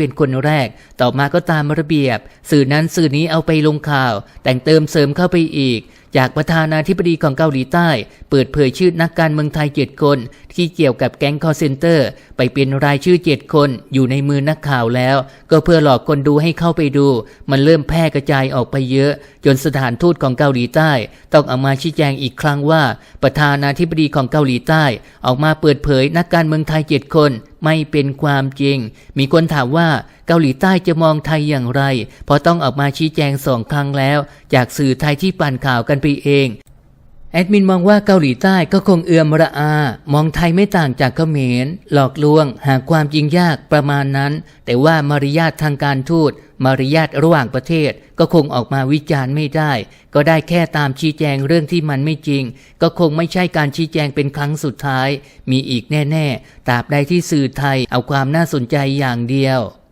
เป็นคนแรก ต่อมาก็ตามระเบียบ สื่อนั้นสื่อนี้เอาไปลงข่าว แต่งเติมเสริมเข้าไปอีก จากประธานาธิบดีของเกาหลีใต้ เปิดเผยชื่อนักการเมืองไทยเจ็ดคน ที่เกี่ยวกับแก๊งคอเซนเตอร์ ไปเป็นรายชื่อเจ็ดคน อยู่ในมือนักข่าวแล้ว ก็เพื่อหลอกคนดูให้เข้าไปดู มันเริ่มแพร่กระจายออกไปเยอะ จนสถานทูตของเกาหลีใต้ ต้องออกมาชี้แจงอีกครั้งว่า ประธานาธิบดีของเกาหลีใต้ ออกมาเปิดเผยนักการเมืองไทยเจ็ดคน ไม่เป็นความจริง มีคนถามว่าเกาหลีใต้จะมองไทยอย่างไร เพราะต้องออกมาชี้แจงสองครั้งแล้ว จากสื่อไทยที่ปั่นข่าวกันไปเอง แอดมินมองว่าเกาหลีใต้ก็คงเอือมระอา มองไทยไม่ต่างจากเขมร หลอกลวง หาความจริงยากประมาณนั้น แต่ว่ามารยาททางการทูต มารยาทระหว่างประเทศ ก็คงออกมาวิจารณ์ไม่ได้ ก็ได้แค่ตามชี้แจงเรื่องที่มันไม่จริง ก็คงไม่ใช่การชี้แจงเป็นครั้งสุดท้าย มีอีกแน่ ๆ ตราบใดที่สื่อไทยเอาความน่าสนใจอย่างเดียว